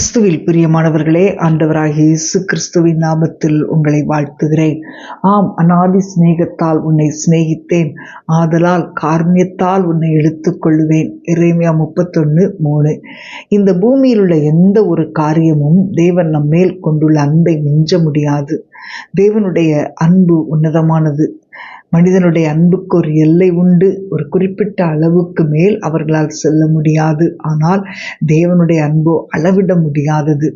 கிறிஸ்துவில் பிரியமானவர்களே ஆண்டவராகிய இயேசு கிறிஸ்துவின் நாமத்தில் உங்களை வாழ்த்துகிறேன். ஆம் அநாதி சிநேகத்தால் உன்னை சிநேகித்தேன். ஆதலால் கார்மியத்தால் உன்னை எடுத்துக்கொள்வேன் இறைமையா முப்பத்தொன்று மூணு. இந்த பூமியில் உள்ள எந்த ஒரு காரியமும் தேவன் நம்மேல் கொண்டுள்ள அன்பை மிஞ்ச முடியாது. தேவனுடைய அன்பு உன்னதமானது. மனிதனுடைய அன்புக்கு ஒரு எல்லை உண்டு. ஒரு குறிப்பிட்ட அளவுக்கு மேல் அவர்களால் செல்ல முடியாது. ஆனால் தேவனுடைய அன்போ அளவிட முடியாதது.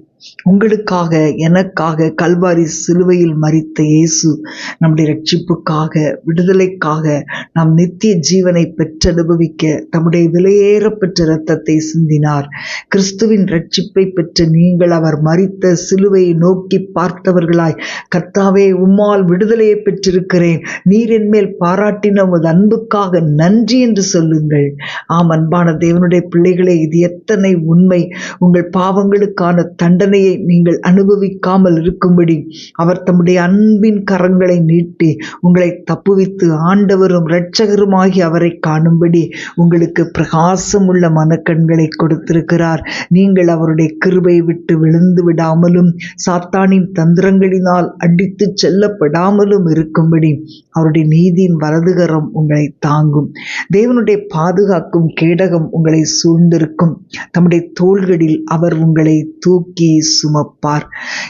உங்களுக்காக எனக்காக கல்வாரி சிலுவையில் மறித்த இயேசு நம்முடைய ரட்சிப்புக்காக விடுதலைக்காக நாம் நித்திய ஜீவனை பெற்றனுபவிக்க தம்முடைய விலையேற பெற்ற இரத்தத்தை சிந்தினார். கிறிஸ்துவின் ரட்சிப்பை பெற்ற நீங்கள் அவர் மறித்த சிலுவையை நோக்கி பார்த்தவர்களாய் கர்த்தாவே உம்மால் விடுதலையை பெற்றிருக்கிறேன். நீர் என்மேல் பாராட்டின உமது அன்புக்காக நன்றி என்று சொல்லுங்கள். ஆம் அன்பான தேவனுடைய பிள்ளைகளே இது எத்தனை உண்மை. உங்கள் பாவங்களுக்கான தண்டனை வேதனையை நீங்கள் அனுபவிக்காமல் இருக்கும்படி அவர் தம்முடைய அன்பின் கரங்களை நீட்டி உங்களை தப்புவித்து ஆண்டவரும் இரட்சகருமாகி அவரை காணும்படி உங்களுக்கு பிரகாசம் உள்ள மனக்கண்களை கொடுத்திருக்கிறார். நீங்கள் அவருடைய கிருபை விட்டு விழுந்து விடாமலும் சாத்தானின் தந்திரங்களினால் அடித்து செல்லப்படாமலும் இருக்கும்படி அவருடைய நீதியின் வரதுகரம் உங்களை தாங்கும். தேவனுடைய பாதுகாக்கும் கேடகம் உங்களை சூழ்ந்திருக்கும். தம்முடைய தோள்களில் அவர் உங்களை தூக்கி சுமப்பார்.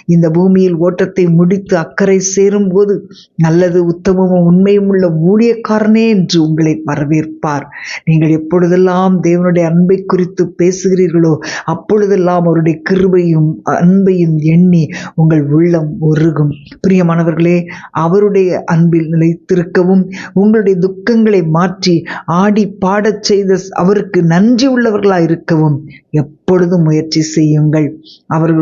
இந்த பூமியில் ஓட்டத்தை முடித்து அக்கறை சேரும்போது நல்லது உத்தமமும் உண்மையும் உள்ள ஊழியக்காரனே என்று உங்களை வரவேற்பார். நீங்கள் எப்பொழுதெல்லாம் தேவனுடைய அன்பை குறித்து பேசுகிறீர்களோ அப்பொழுதெல்லாம் அவருடைய கிருபையும் அன்பையும் எண்ணி உங்கள் உள்ளம் உருகும். பிரியமானவர்களே அவருடைய அன்பில் நிலைத்திருக்கவும் உங்களுடைய துக்கங்களை மாற்றி ஆடி பாடச் செய்த அவருக்கு நன்றி உள்ளவர்களாக இருக்கவும் எப்பொழுதும் முயற்சி செய்யுங்கள். அவர்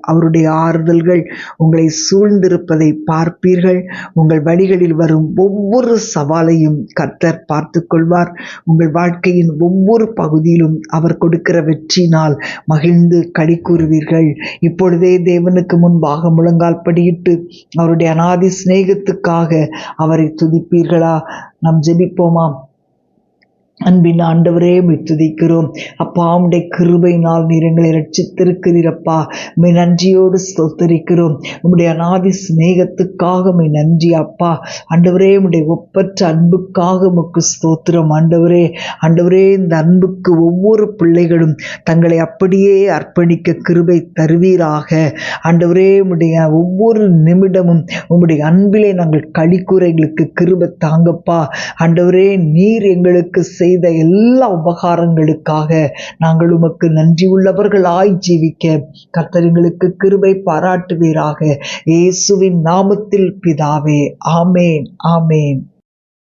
அவருடைய ஆறுதல்கள் உங்களை சூழ்ந்திருப்பதை பார்ப்பீர்கள். உங்கள் வழிகளில் வரும் ஒவ்வொரு சவாலையும் கர்த்தர் பார்த்து கொள்வார் உங்கள் வாழ்க்கையின் ஒவ்வொரு பகுதியிலும் அவர் கொடுக்கிற வெற்றினால் மகிழ்ந்து களி கூறுவீர்கள். இப்பொழுதே தேவனுக்கு முன்பாக முழங்கால் படியிட்டு அவருடைய அனாதி சிநேகத்துக்காக அவரை துதிப்பீர்களா? நாம் ஜெபிப்போமாம் அன்பின் ஆண்டவரே துதிக்கிறோம். அப்பா உடைய கிருபையினால் நீர் எங்களை ரட்சித்திருக்கிறீரப்பா மை நன்றியோடு ஸ்தோத்தரிக்கிறோம். உம்முடைய அநாதி சிநேகத்துக்காக மை நன்றி அப்பா. ஆண்டவரே உடைய ஒப்பற்ற அன்புக்காக உமக்கு ஸ்தோத்திரம். ஆண்டவரே ஆண்டவரே இந்த அன்புக்கு ஒவ்வொரு பிள்ளைகளும் தங்களை அப்படியே அர்ப்பணிக்க கிருபை தருவீராக. ஆண்டவரே உடைய ஒவ்வொரு நிமிடமும் உம்முடைய அன்பிலே நாங்கள் கழிக்கூற எங்களுக்கு கிருபை தாங்கப்பா. ஆண்டவரே நீர் எங்களுக்கு செய் செய்த எல்லா உபகாரங்களுக்காக நாங்கள் உமக்கு நன்றி உள்ளவர்களாய் ஜீவிக்க கர்த்தர்களுக்கு கிருபை பாராட்டுவீராக. இயேசுவின் நாமத்தில் பிதாவே ஆமேன் ஆமேன்.